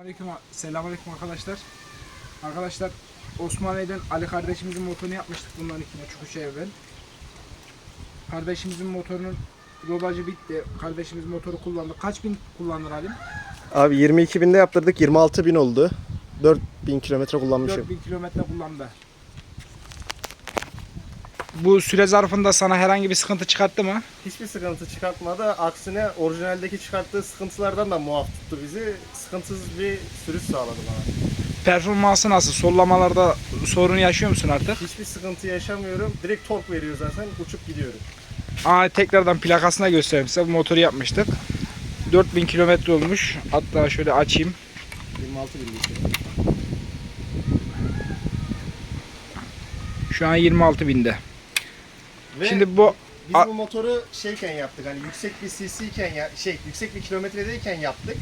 Aleyküm, selamünaleyküm arkadaşlar. Arkadaşlar Osmaniye'den Ali kardeşimizin motorunu yapmıştık bundan iki buçuk üç ay evvel. Kardeşimizin motorunun rodajı bitti. Kardeşimiz motoru kullandı. Kaç bin kullanır Halim? Abi 22 binde yaptırdık 26 bin oldu. 4000 kilometre kullanmışım. 4000 kilometre kullandı. Bu süre zarfında sana herhangi bir sıkıntı çıkarttı mı? Hiçbir sıkıntı çıkartmadı. Aksine orijinaldeki çıkarttığı sıkıntılardan da muaf tuttu bizi. Sıkıntısız bir sürüş sağladı bana. Performansı nasıl? Sollamalarda sorun yaşıyor musun artık? Hiçbir sıkıntı yaşamıyorum. Direkt tork veriyor zaten. Uçup gidiyorum. Aa, tekrardan plakasına göstereyim size. Bu motoru yapmıştık. 4000 kilometre olmuş. Hatta şöyle açayım. 26 bin. Şu an 26 binde. Ve Şimdi bu biz bu motoru şeyken yaptık. Hani yüksek bir cc iken ya şey yüksek bir kilometredeyken yaptık.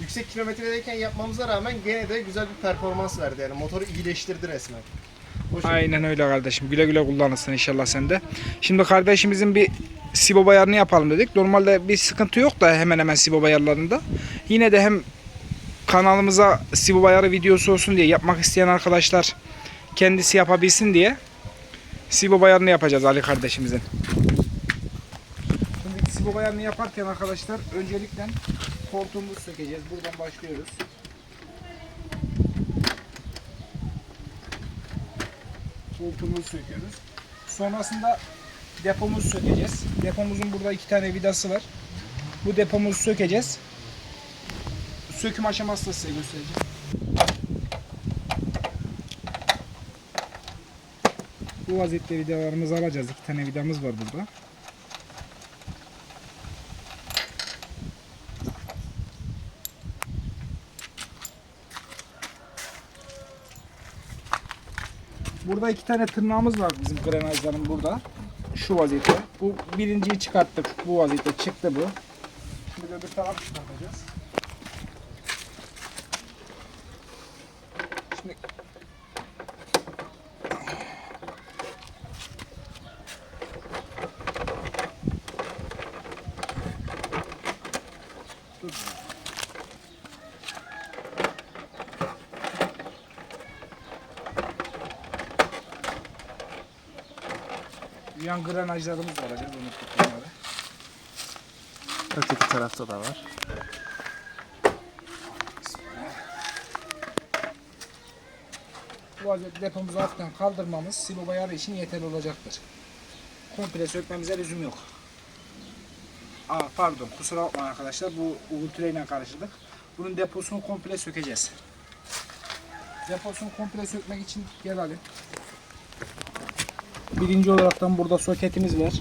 Yüksek kilometredeyken yapmamıza rağmen gene de güzel bir performans verdi. Yani motoru iyileştirdi resmen. Şekilde. aynen öyle kardeşim. Güle güle kullanırsın inşallah sen de. Şimdi kardeşimizin bir Sibo ayarını yapalım dedik. Normalde bir sıkıntı yok da hemen hemen Sibo ayarlarında. Yine de hem kanalımıza Sibo ayarı videosu olsun diye yapmak isteyen arkadaşlar kendisi yapabilsin diye Sibo ayarını yapacağız Ali kardeşimizin. Şimdi Sibo ayarını yaparken arkadaşlar öncelikle koltuğumuzu sökeceğiz. Buradan başlıyoruz. koltuğumuzu söküyoruz. Sonrasında depomuzu sökeceğiz. Depomuzun burada iki tane vidası var. Bu depomuzu sökeceğiz. Söküm aşaması da size göstereceğim. Bu vaziyette vidalarımızı alacağız. İki tane vidamız var burada. Burada iki tane tırnağımız var bizim grenajların burada. Şu vaziyette. Bu birinciyi çıkarttık. Bu vaziyette çıktı bu. Şimdi öbür taraf çıkartacağız. Yan grenajlarımız var. Acaba unuttuk bunları. Öteki tarafta da var. Bu vaziyette depomuzu hafiften kaldırmamız silo ayarı için yeterli olacaktır. Komple sökmemize lüzum yok. Aa, pardon kusura bakmayın arkadaşlar bu ile karıştırdık. Bunun deposunu komple sökeceğiz. Deposunu komple sökmek için gel Ali. Birinci olaraktan burada soketimiz var.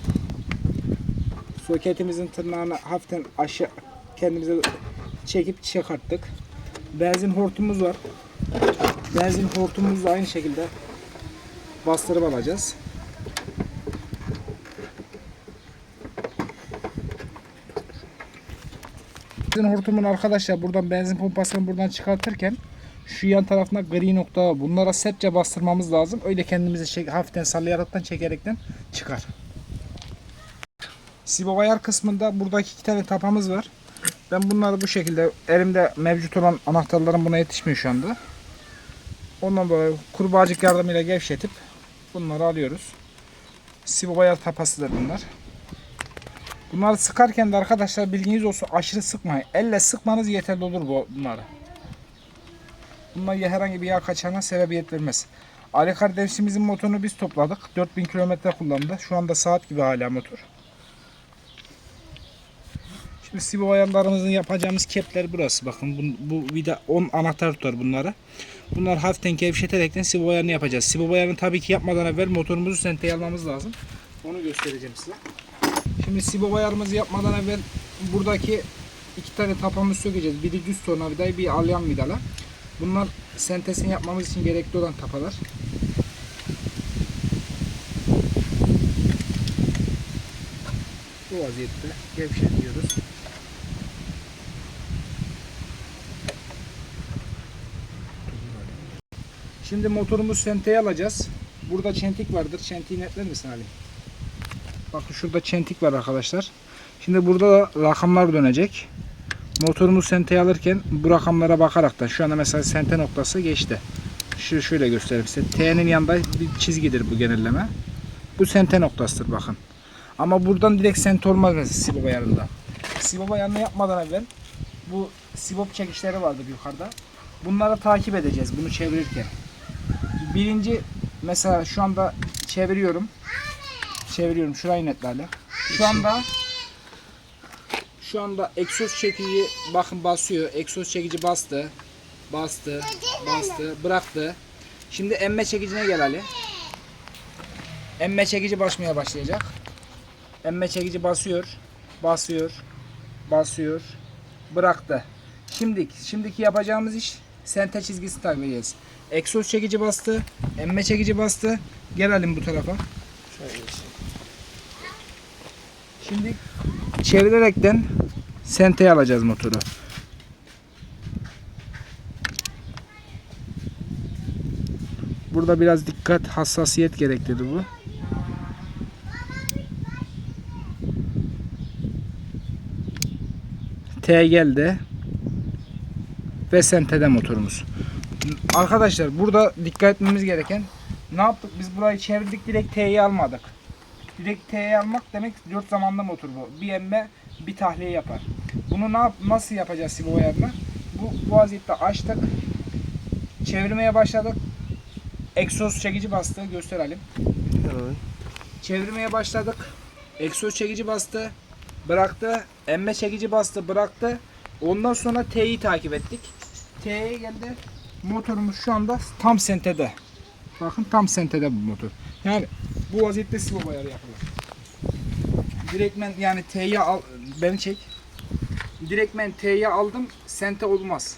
Soketimizin tırnağını hafiften aşağı kendimize çekip çıkarttık. Benzin hortumumuz var. Benzin hortumumuzu aynı şekilde bastırıp alacağız. Benzin hortumun arkadaşlar buradan benzin pompasını buradan çıkartırken şu yan tarafına gri nokta. Bunlara sertçe bastırmamız lazım. Öyle kendimizi çek, hafiften sallayaraktan çekerekten çıkar. Sibo ayar kısmında buradaki iki tane tapamız var. Ben bunları bu şekilde elimde mevcut olan anahtarlarım buna yetişmiyor şu anda. Ondan dolayı kurbağacık yardımıyla gevşetip bunları alıyoruz. Sibo ayar tapasıdır bunlar. Bunları sıkarken de arkadaşlar bilginiz olsun aşırı sıkmayın. Elle sıkmanız yeterli olur bu bunları. Bunlar ya herhangi bir yağ kaçağına sebebiyet vermez. Ali kardeşimizin motorunu biz topladık. 4000 kilometre kullandı. Şu anda saat gibi hala motor. Şimdi Sibo ayarlarımızın yapacağımız kepler burası. Bakın bu, bu vida 10 anahtar tutar bunları. Bunlar hafiften gevşeterekten Sibo ayarını yapacağız. Sibo ayarını tabii ki yapmadan evvel motorumuzu senteye almamız lazım. Onu göstereceğim size. Şimdi Sibo ayarımızı yapmadan evvel buradaki iki tane tapamızı sökeceğiz. Biri düz tornavidayı, bir alyan vidala. Bunlar sentesini yapmamız için gerekli olan tapalar. Bu vaziyette gevşetiyoruz. Şimdi motorumuz senteye alacağız. Burada çentik vardır. Çentiği netler misin Ali? Bakın şurada çentik var arkadaşlar. Şimdi burada da rakamlar dönecek. Motorumuz senteye alırken bu rakamlara bakarak da şu anda mesela sente noktası geçti. Şu şöyle göstereyim size. T'nin yanında bir çizgidir bu genelleme. Bu sente noktasıdır bakın. Ama buradan direkt sente olmaz mesela sibop ayarında. Sibop ayarını yapmadan evvel bu sibop çekişleri vardır yukarıda. Bunları takip edeceğiz bunu çevirirken. Birinci mesela şu anda çeviriyorum. Çeviriyorum şurayı netlerle. Şu anda şu anda egzoz çekici bakın basıyor. Egzoz çekici bastı. Bastı. Bastı. Bıraktı. Şimdi emme çekicine gel Ali. Emme çekici basmaya başlayacak. Emme çekici basıyor. Basıyor. Basıyor. Bıraktı. Şimdiki, şimdiki yapacağımız iş sente çizgisini takip edeceğiz. Egzoz çekici bastı. Emme çekici bastı. Gelelim bu tarafa. Şöyle geçeyim. Şimdi çevirerekten senteye alacağız motoru. Burada biraz dikkat, hassasiyet gerektirdi bu. T geldi. Ve sentede motorumuz. Arkadaşlar burada dikkat etmemiz gereken ne yaptık? Biz burayı çevirdik direkt T'yi almadık. Direkt T'ye almak demek 4 zamanlı motor bu. Bir emme bir tahliye yapar. Bunu ne yap nasıl yapacağız Sibo ayarını? Bu, bu vaziyette açtık. Çevirmeye başladık. Egzoz çekici bastı. Gösterelim. Evet. Çevirmeye başladık. Egzoz çekici bastı. Bıraktı. Emme çekici bastı. Bıraktı. Ondan sonra T'yi takip ettik. T'ye geldi. Motorumuz şu anda tam sentede. Bakın tam sentede bu motor. Yani bu vaziyette sibo ayarı yapılır. Direktmen yani T'yi al beni çek. Direktmen T'yi aldım sente olmaz.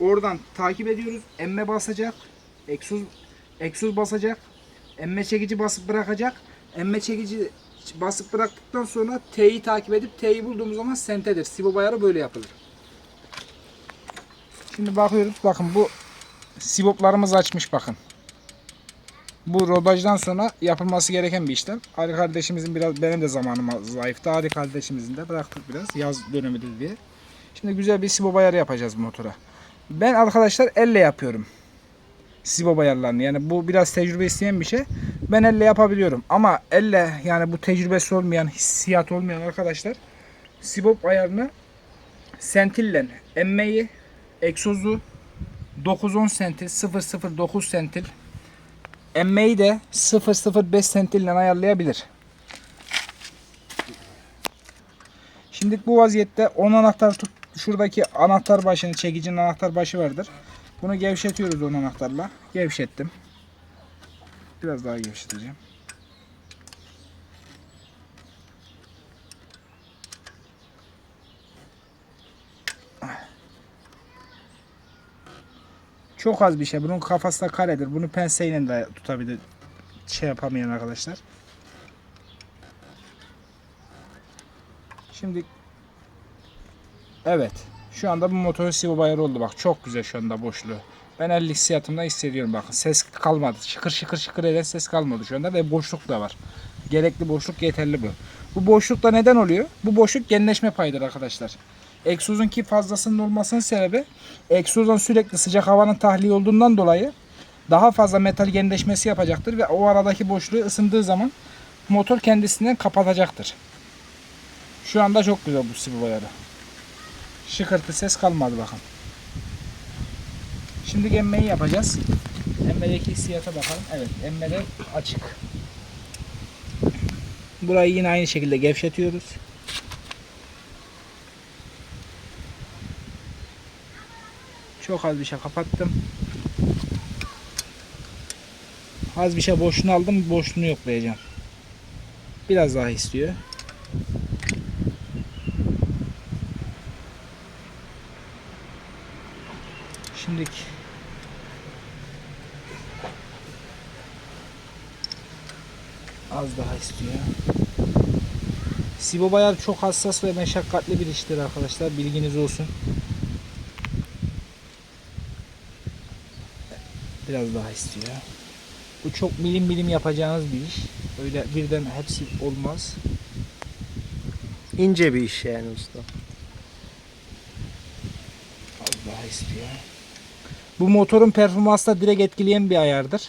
Oradan takip ediyoruz. Emme basacak. Egzoz egzoz basacak. Emme çekici basıp bırakacak. Emme çekici basıp bıraktıktan sonra T'yi takip edip T'yi bulduğumuz zaman sentedir. Sibo ayarı böyle yapılır. Şimdi bakıyoruz. Bakın bu siboplarımız açmış bakın. Bu rodajdan sonra yapılması gereken bir işlem. Ali kardeşimizin biraz benim de zamanım zayıftı. Ali kardeşimizin de bıraktık biraz yaz dönemidir diye. Şimdi güzel bir sibop ayarı yapacağız bu motora. Ben arkadaşlar elle yapıyorum. Sibop ayarlarını. Yani bu biraz tecrübe isteyen bir şey. Ben elle yapabiliyorum. Ama elle yani bu tecrübesi olmayan, hissiyat olmayan arkadaşlar sibop ayarını sentillen emmeyi, egzozu 9-10 sentil, 0-0-9 sentil emmeyi de 0-0-5 sentille ayarlayabilir. Şimdi bu vaziyette 10 anahtar tut. Şuradaki anahtar başını çekicinin anahtar başı vardır. Bunu gevşetiyoruz 10 anahtarla. Gevşettim. Biraz daha gevşeteceğim. Çok az bir şey. Bunun kafası da karedir. Bunu penseyle de tutabilir. Şey yapamayan arkadaşlar. Şimdi Evet. Şu anda bu motorun sivo ayarı oldu. Bak çok güzel şu anda boşluğu. Ben 50 hissiyatımda hissediyorum bakın. Ses kalmadı. Şıkır şıkır şıkır eden ses kalmadı şu anda ve boşluk da var. Gerekli boşluk yeterli bu. Bu boşluk da neden oluyor? Bu boşluk genleşme payıdır arkadaşlar. Egzozun ki fazlasının olmasının sebebi egzozdan sürekli sıcak havanın tahliye olduğundan dolayı daha fazla metal genleşmesi yapacaktır ve o aradaki boşluğu ısındığı zaman motor kendisinden kapatacaktır. Şu anda çok güzel bu sıvı ayarı. Şıkırtı ses kalmadı bakın. Şimdi emmeyi yapacağız. Emmedeki hissiyata bakalım. Evet emmede açık. Burayı yine aynı şekilde gevşetiyoruz. Çok az bir şey kapattım. Az bir şey boşluğunu aldım. Boşluğunu yoklayacağım. Biraz daha istiyor. Şimdiki az daha istiyor. Sibo bayar çok hassas ve meşakkatli bir iştir arkadaşlar. Bilginiz olsun. Biraz daha istiyor. Bu çok milim milim yapacağınız bir iş. Öyle birden hepsi olmaz. İnce bir iş yani usta. istiyor. Bu motorun performansına direkt etkileyen bir ayardır.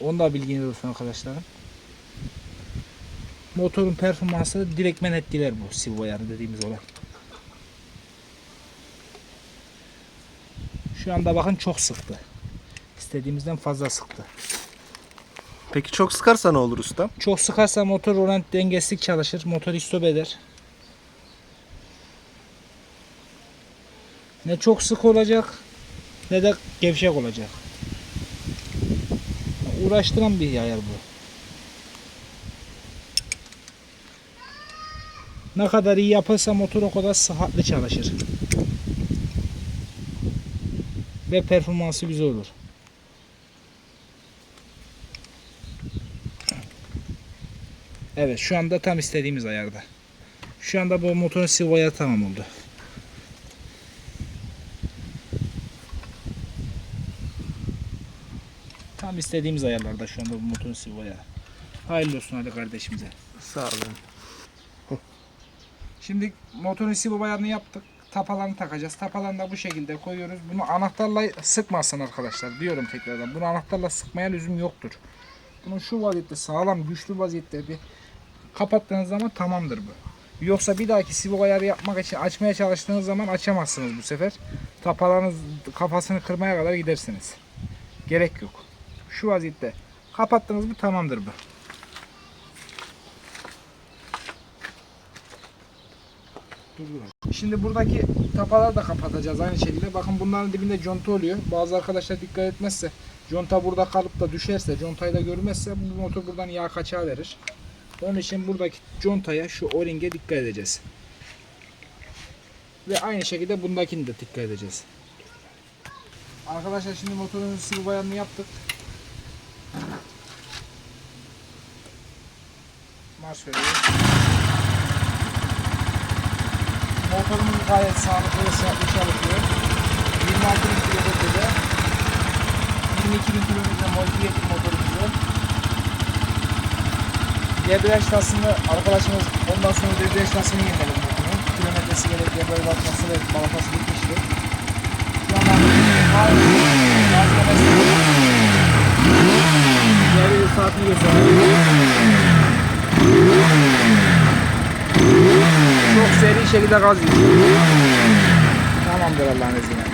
Onu da bilginiz olsun arkadaşlarım. Motorun performansını direktmen etkiler bu silvo ayarı dediğimiz olay. Şu anda bakın çok sıktı. İstediğimizden fazla sıktı. Peki çok sıkarsa ne olur usta? Çok sıkarsa motor oran dengesizlik çalışır. Motor istop eder. Ne çok sık olacak ne de gevşek olacak. Uğraştıran bir ayar bu. Ne kadar iyi yapılsa motor o kadar sıhhatli çalışır. Ve performansı güzel olur. Evet şu anda tam istediğimiz ayarda. Şu anda bu motorun silvo ayarı tamam oldu. Tam istediğimiz ayarlarda şu anda bu motorun silvo ayarı. Hayırlı olsun hadi kardeşimize. Sağ olun. Şimdi motorun silvo ayarını yaptık. Tapalarını takacağız. Tapalarını da bu şekilde koyuyoruz. Bunu anahtarla sıkmasın arkadaşlar. Diyorum tekrardan. Bunu anahtarla sıkmaya lüzum yoktur. Bunu şu vaziyette sağlam güçlü vaziyette bir kapattığınız zaman tamamdır bu. Yoksa bir dahaki silvo ayarı yapmak için açmaya çalıştığınız zaman açamazsınız bu sefer. Tapalarınız kafasını kırmaya kadar gidersiniz. Gerek yok. Şu vaziyette kapattınız mı tamamdır bu. Şimdi buradaki tapaları da kapatacağız aynı şekilde. Bakın bunların dibinde conta oluyor. Bazı arkadaşlar dikkat etmezse conta burada kalıp da düşerse, contayı da görmezse bu motor buradan yağ kaçağı verir. Onun için buradaki contaya şu o-ringe dikkat edeceğiz. Ve aynı şekilde bundakini de dikkat edeceğiz. Arkadaşlar şimdi motorun sıvı bayanını yaptık. Marş veriyoruz. Motorumuz gayet sağlıklı ve sıhhatli çalışıyor. 26 bin kilometrede 22 bin kilometre. Debriyaj tasını arkadaşımız ondan sonra debriyaj tasını yeniledi motorun. Kilometresi gerek debriyaj batması ve balatası bitmişti. Şu an Debriyaj saatini gösteriyor. Çok seri şekilde gaz yiyor. Tamamdır Allah'ın izniyle.